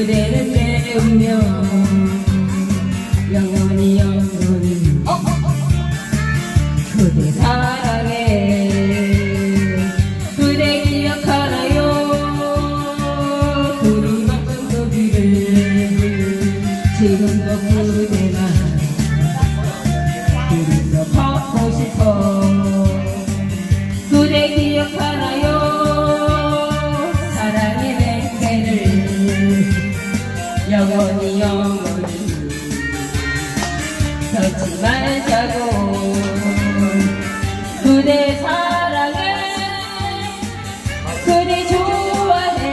그대는 내 운명 영원히 영원히 그대 사랑해. 그대 기억하나요? 걷던 그 길을 지금도 그대 맹세를 영원히 영원히 걷지 말자고. 그대 사랑해 그대 좋아해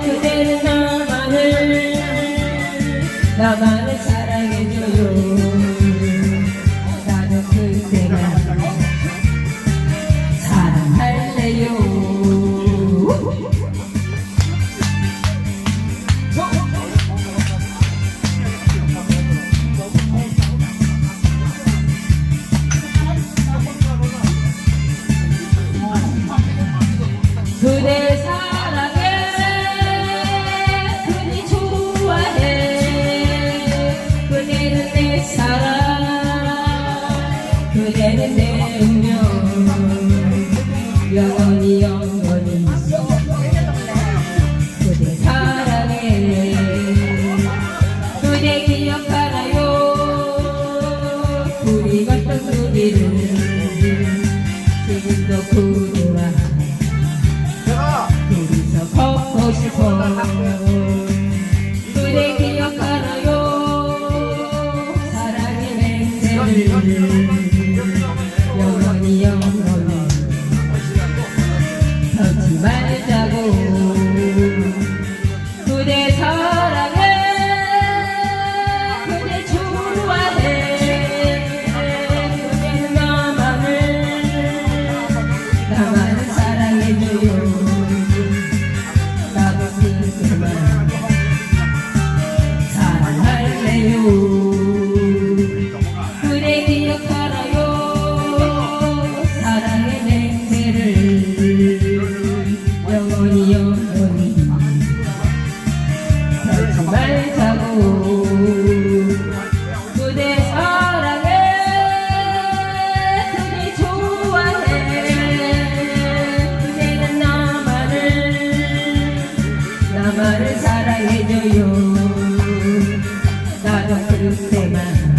그대는 나만을 나만을 사랑해줘요 나도 그대가 그대 사랑해 그대 좋아해 그대는 내 사랑 그대는 내 운명. 영원히 영원 지금도 그대와 둘이서 걷고 싶어 사랑할래요 그대 기억하나요 사랑의 맹세를 영원히 영원히 걷지 말자고 그대 사랑해 그대 좋아해 그대는 나만을 나만을 사랑해줘요 나도 그때만